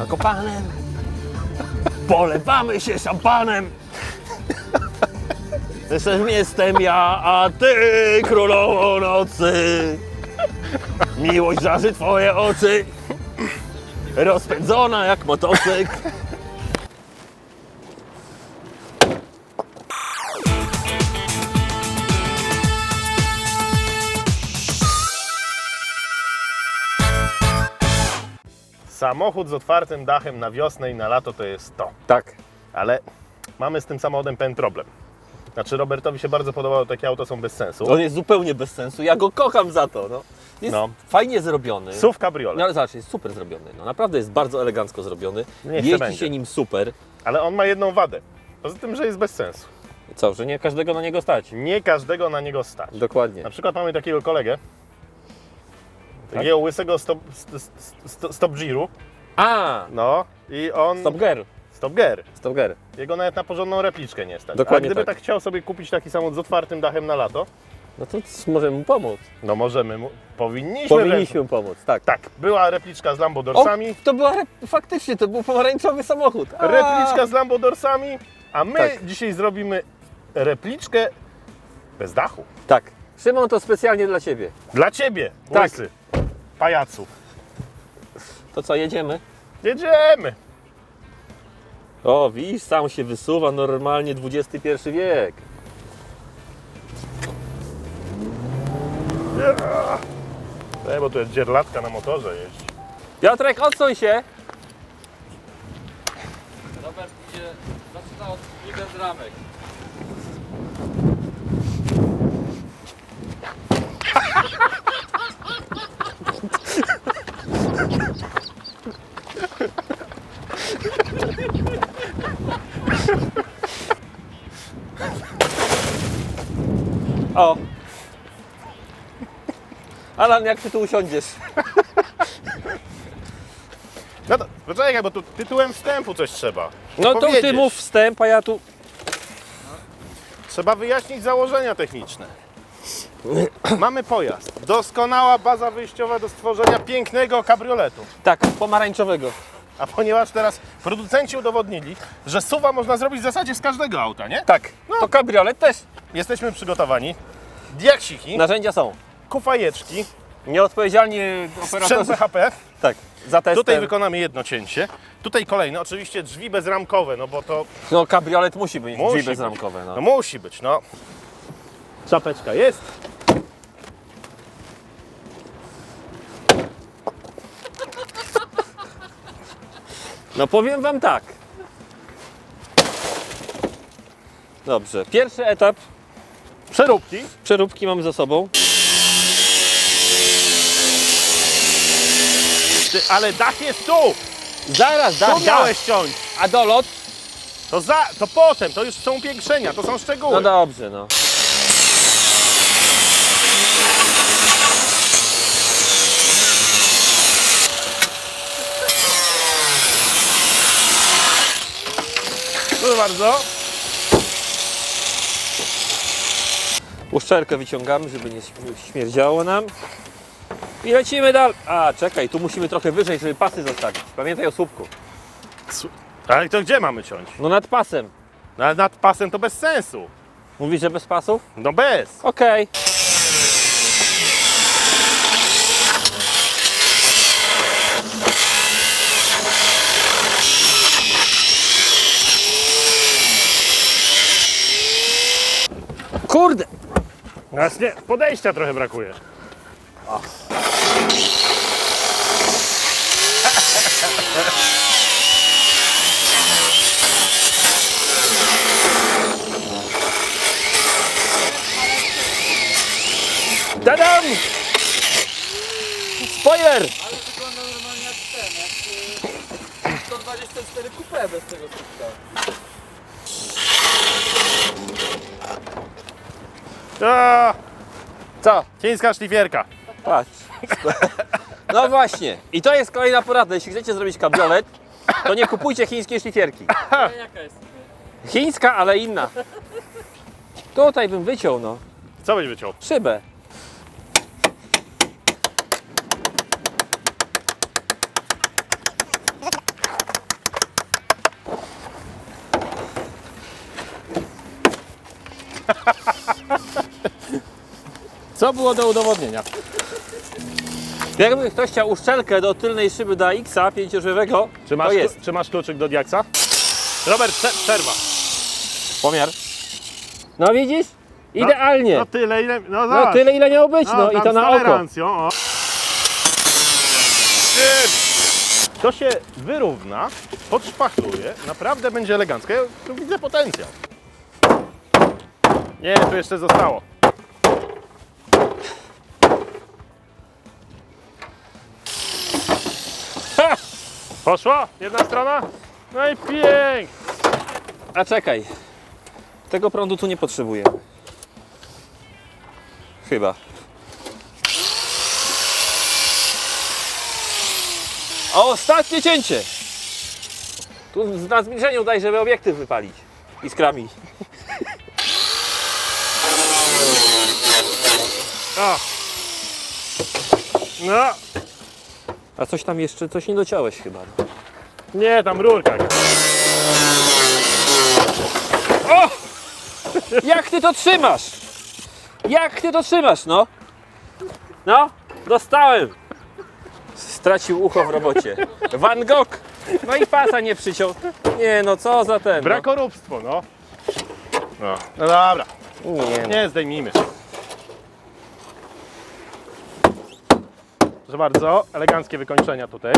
Zakopanem. Polewamy się szampanem. Jestem, jestem ja, a ty królową nocy. Miłość żarzy twoje oczy. Rozpędzona jak motocykl. Samochód z otwartym dachem na wiosnę i na lato to jest to. Tak. Ale mamy z tym samochodem pewien problem. Znaczy Robertowi się bardzo podobało, takie auto są bez sensu. On jest zupełnie bez sensu. Ja go kocham za to. No. Jest No. fajnie zrobiony. SUV cabriolet. No ale zobacz, jest super zrobiony. No, naprawdę jest bardzo elegancko zrobiony. Niech Jeździ będzie. się nim super. Ale on ma jedną wadę. Poza tym, że jest bez sensu. Co, że nie każdego na niego stać. Nie każdego na niego stać. Dokładnie. Na przykład mamy takiego kolegę, takiego łysego stop, st, st, stop Giru, A! no i on... Stop Girl. Stop Gear. Stop Girl. Jego nawet na porządną repliczkę nie stać. Dokładnie A gdyby tak. tak. chciał sobie kupić taki samochód z otwartym dachem na lato, No to możemy mu pomóc. no możemy mu... Powinniśmy Powinniśmy mu pomóc, tak. Tak, była repliczka z O, Lambodorsami, to była faktycznie, to był pomarańczowy samochód. A! repliczka z Lambodorsami, a my Tak. dzisiaj zrobimy repliczkę bez dachu. Tak. Szymon, to specjalnie dla Ciebie. Dla Ciebie, Tak. łysy, pajacu. To co, jedziemy? Jedziemy. O, widzisz, sam się wysuwa normalnie XXI wiek. Nie, bo tu jest dzierlatka na motorze jeździ. Piotrek, odsuń się. Robert idzie, zaczyna od ramek. O. Alan, jak Ty tu usiądziesz? No to poczekaj, bo tu tytułem wstępu coś trzeba. No to Ty powiedzieć. mów wstęp, a ja tu... Trzeba wyjaśnić założenia techniczne. Mamy pojazd. Doskonała baza wyjściowa do stworzenia pięknego kabrioletu. Tak, pomarańczowego. A ponieważ teraz producenci udowodnili, że suwa można zrobić w zasadzie z każdego auta, nie? Tak, to kabriolet też. Jesteśmy przygotowani. Diaksiki, Narzędzia są. kufajeczki, Nieodpowiedzialni sprzęt operatorzy. BHP. Tak, za testem. Tutaj wykonamy jedno cięcie. Tutaj kolejne, oczywiście drzwi bezramkowe, no bo to No kabriolet musi być musi drzwi bezramkowe. No No. musi być, no. Czapeczka jest. no powiem Wam tak. Dobrze, pierwszy etap Przeróbki. przeróbki mamy za sobą. Ty, ale dach jest tu! Zaraz, Tu dach, dach. miałeś ciąć. A dolot? To, za, to potem, to już są upiększenia, to są szczegóły. No dobrze, no. Proszę bardzo. Uszczelkę wyciągamy, żeby nie śm- śmierdziało nam. I lecimy dalej. A, czekaj, tu musimy trochę wyżej, żeby pasy zostawić. Pamiętaj o słupku. Ale to gdzie mamy ciąć? No nad pasem. Na, nad pasem to bez sensu. Mówisz, że bez pasów? No bez. Okej. Kurde! Właśnie podejścia trochę brakuje. Tadam! Spoiler! Ale wygląda normalnie jak ten, jak y, 124 coupe bez tego słupka. A, Co? chińska szlifierka. Patrz. No właśnie. I to jest kolejna porada. Jeśli chcecie zrobić kabriolet, to nie kupujcie chińskiej szlifierki. Jaka jest? Chińska, ale inna. Tutaj bym wyciął, no. Co byś wyciął? Szybę. Co było do udowodnienia? Jakby ktoś chciał uszczelkę do tylnej szyby do X-a pięciożywego, Czy masz, to jest. Czy masz kluczyk do diaksa? Robert, prze- przerwa. Pomiar. No widzisz? Idealnie. No tyle, ile. No, No zobacz. tyle ile miało być, no i tam to z na oko. tolerancją, o. To się wyrówna, podszpachluje, naprawdę będzie elegancko. Ja tu widzę potencjał. Nie, tu jeszcze zostało. Poszło? Jedna strona? No i pięknie. A czekaj. Tego prądu tu nie potrzebuję. Chyba. O, ostatnie cięcie! Tu na zbliżeniu daj, żeby obiektyw wypalić. Iskrami. O. No, A coś tam jeszcze, coś nie dociąłeś chyba. nie, tam rurka. Jak ty to trzymasz? Jak ty to trzymasz, no? No, dostałem. Stracił ucho w robocie. Van Gogh. No i pasa nie przyciął. Nie no, co za ten. Brakoróbstwo, no. No, no dobra, No. Nie, no. nie zdejmijmy. Proszę bardzo, eleganckie wykończenia tutaj.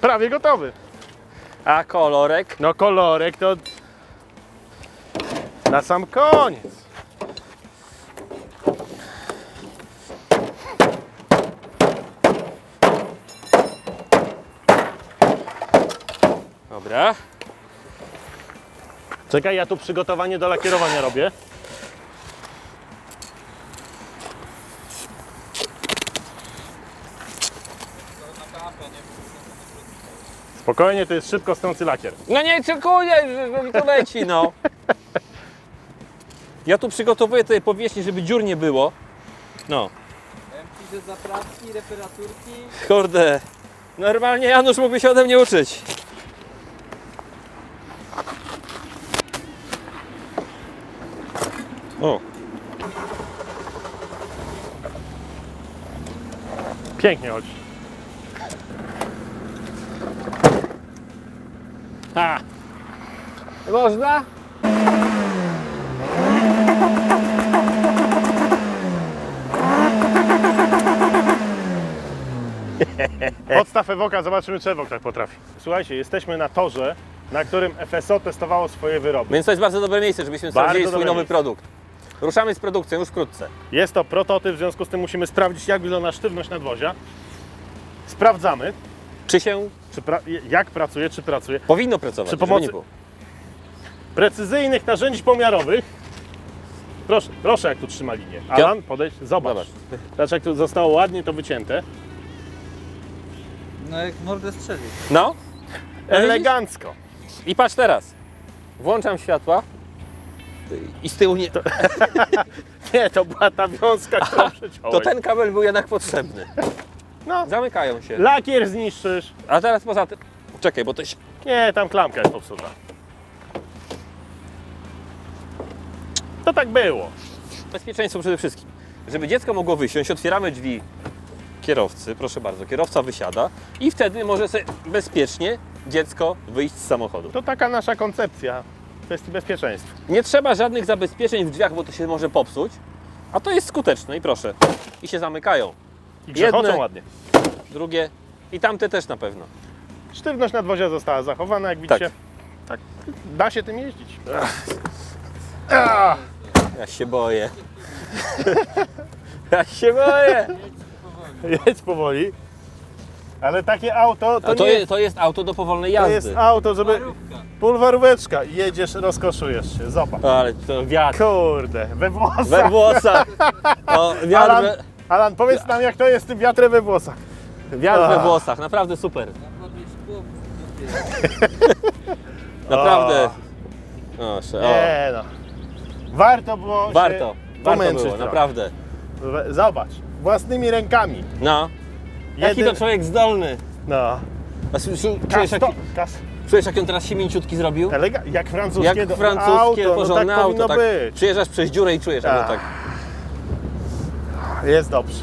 Prawie gotowy. A kolorek? No kolorek to na sam koniec. Dobra. Czekaj, ja tu przygotowanie do lakierowania robię. Spokojnie, to jest szybko stący lakier. No nie czekuję, że mi to leci, no. Ja tu przygotowuję tutaj powierzchnię, żeby dziur nie było. No. Zaprawki, reparaturki. Kurde. Normalnie Janusz mógłby się ode mnie uczyć. O, Pięknie chodzi. Ha! można? Podstaw Ewoka, zobaczymy czy Ewok tak potrafi. Słuchajcie, jesteśmy na torze, na którym FSO testowało swoje wyroby. Więc to jest bardzo dobre miejsce, żebyśmy Bardzo sprawdzili swój dobre nowy miejsce. produkt. Ruszamy z produkcją już wkrótce. Jest to prototyp, w związku z tym musimy sprawdzić jak wygląda sztywność nadwozia. Sprawdzamy, Czy się czy pra jak pracuje, czy pracuje. powinno pracować? Przy pomocy- precyzyjnych narzędzi pomiarowych. Proszę, proszę jak tu trzyma linię. Alan, podejdź, zobacz. Zobacz. Zobacz jak tu zostało ładnie to wycięte. No jak mordę strzelił. No Elegancko. i patrz teraz. Włączam światła. I z tyłu nie. To, Nie, to była ta wiązka, którą przeciąłeś. to ten kabel był jednak potrzebny. No, Zamykają się. lakier zniszczysz. A teraz poza tym. Czekaj, bo to się. Nie, tam klamka jest popsuta. To tak było. Bezpieczeństwo przede wszystkim. Żeby dziecko mogło wysiąść, otwieramy drzwi kierowcy, proszę bardzo, kierowca wysiada i wtedy może sobie bezpiecznie dziecko wyjść z samochodu. To taka nasza koncepcja kwestii bezpieczeństwa. Nie trzeba żadnych zabezpieczeń w drzwiach, bo to się może popsuć, a to jest skuteczne i proszę. I się zamykają. I przechodzą Jedne- ładnie. Drugie i tamte też na pewno. Sztywność nadwozia została zachowana, jak widzicie. Tak. Da się tym jeździć. Ja się boję. ja się boję. Jedź powoli. Ale takie auto to, A to, nie jest, to jest auto do powolnej to jazdy. jest auto, żeby... Pulwaróweczka. Jedziesz, rozkoszujesz się. Zobacz. Ale to wiatr. Kurde, we We włosach. włosach. O, wiatr, Alan, we, Alan, powiedz nam jak to jest z tym wiatrem we włosach. wiatr we Ach. włosach. Naprawdę super. Naprawdę. O, sze- o. Nie no. Warto było Warto. się Warto pomęczyć było, trochę. naprawdę. Zobacz, własnymi rękami. No. Jaki to człowiek zdolny. No. A s- s- czujesz, jak, Kasto, kas, czujesz jak on teraz się mięciutki zrobił? elega, jak francuskie, Jak do- francuskie, auto, porządne no tak powinno auto. Tak, być. przyjeżdżasz przez dziurę i czujesz, albo Tak. tak. Jest dobrze.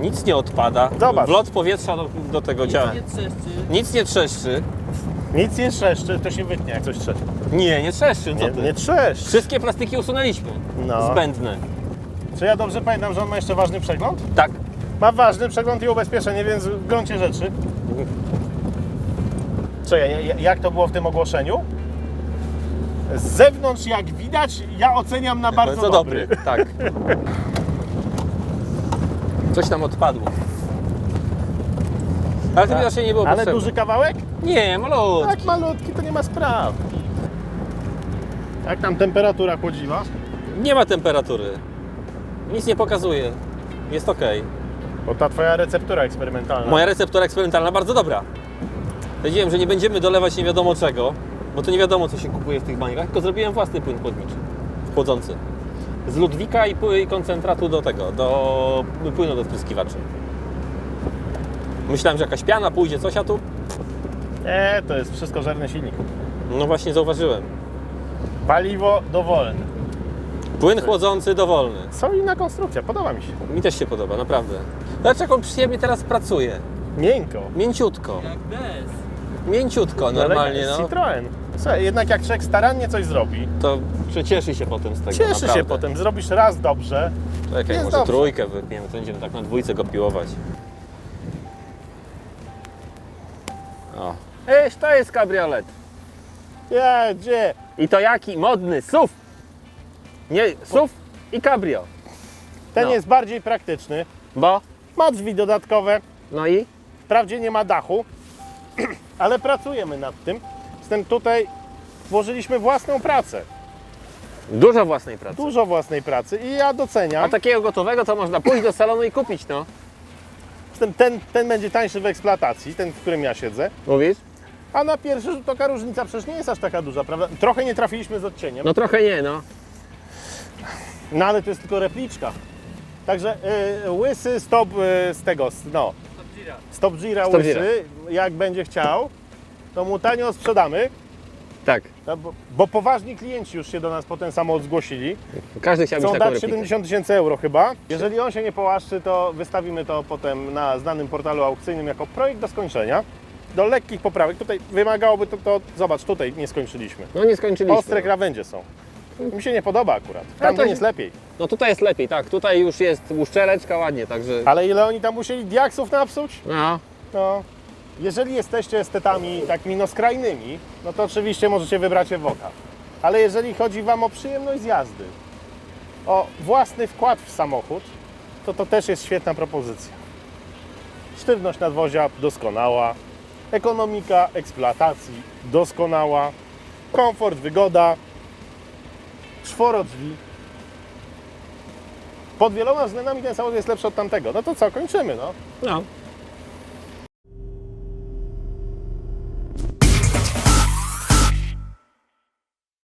Nic nie odpada. Zobacz. Wlot powietrza do, do tego działa. Nie trzeszczy. Nic nie trzeszczy. Nic nie trzeszczy, to się wytnie jak coś trzeszczy. Nie, nie trzeszczy. Co Nie, ty? nie trzeszczy. Wszystkie plastiki usunęliśmy. No. Zbędne. Czy ja dobrze pamiętam, że on ma jeszcze ważny przegląd? Tak. Ma ważny przegląd i ubezpieczenie, więc w gruncie rzeczy. Co, ja, ja, jak to było w tym ogłoszeniu? Z zewnątrz, jak widać, ja oceniam na bardzo, Bardzo dobry. Tak. Coś tam odpadło. Ale to Tak. widocznie nie było Ale potrzebne. duży kawałek? Nie, malutki. Tak malutki, to nie ma spraw. Jak tam temperatura chłodziwa? Nie ma temperatury. Nic nie pokazuje. Jest ok. Bo ta twoja receptura eksperymentalna. Moja receptura eksperymentalna bardzo dobra. Powiedziałem, że nie będziemy dolewać nie wiadomo czego, bo to nie wiadomo co się kupuje w tych bańkach, tylko zrobiłem własny płyn chłodniczy, chłodzący. Z Ludwika i, pły- i koncentratu do tego, do płynu do spryskiwaczy. Myślałem, że jakaś piana pójdzie, coś, a tu Nie, to jest wszystko żerny silnik. no właśnie zauważyłem. Paliwo dowolne. Płyn chłodzący dowolny. Solidna konstrukcja, podoba mi się. Mi też się podoba, naprawdę. Zobacz jak on przyjemnie teraz pracuje. Miękko. Mięciutko. Jak bez. Mięciutko normalnie, no. Citroen. Słuchaj, jednak jak człowiek starannie coś zrobi, To przecieszy się potem z tego, cieszy naprawdę. się potem, zrobisz raz dobrze, Czekaj, Jest może dobrze. trójkę wypniemy, to będziemy tak na dwójce go piłować. O. Ej, to jest kabriolet. jedzie. I to jaki? Modny, SUV. Nie, SUV i cabrio. Ten No. jest bardziej praktyczny, Bo? ma drzwi dodatkowe, No i? wprawdzie nie ma dachu, ale pracujemy nad tym. Z tym tutaj włożyliśmy własną pracę, Dużo własnej pracy. dużo własnej pracy i ja doceniam. A takiego gotowego to można pójść do salonu i kupić, no. Z tym ten, ten będzie tańszy w eksploatacji, ten, w którym ja siedzę. Mówisz? A na pierwszy rzut oka różnica przecież nie jest aż taka duża, prawda? Trochę nie trafiliśmy z odcieniem, No trochę nie, no. No ale to jest tylko repliczka. Także y, łysy stop y, z tego, no, Gira. stop gira Stop łysy, jak będzie chciał, to mu tanio sprzedamy, Tak. no, bo, bo poważni klienci już się do nas potem samochód zgłosili. Każdy chciał mieć Chcą taką dać replikę. 70 tysięcy euro chyba. Jeżeli on się nie połaszczy, to wystawimy to potem na znanym portalu aukcyjnym jako projekt do skończenia. Do lekkich poprawek. Tutaj wymagałoby to, to zobacz, tutaj nie skończyliśmy. No nie skończyliśmy. Ostre krawędzie są. Mi się nie podoba akurat. Tam to jest lepiej. No tutaj jest lepiej, tak. Tutaj już jest uszczeleczka ładnie, także... Ale ile oni tam musieli diaksów napsuć? No. No. Jeżeli jesteście estetami takimi no skrajnymi, no to oczywiście możecie wybrać Evoka. Ale jeżeli chodzi Wam o przyjemność z jazdy, o własny wkład w samochód, to to też jest świetna propozycja. Sztywność nadwozia doskonała, ekonomika eksploatacji doskonała, komfort, wygoda, czworo drzwi. Pod wieloma względami ten samochód jest lepszy od tamtego. No to co, kończymy, no. No.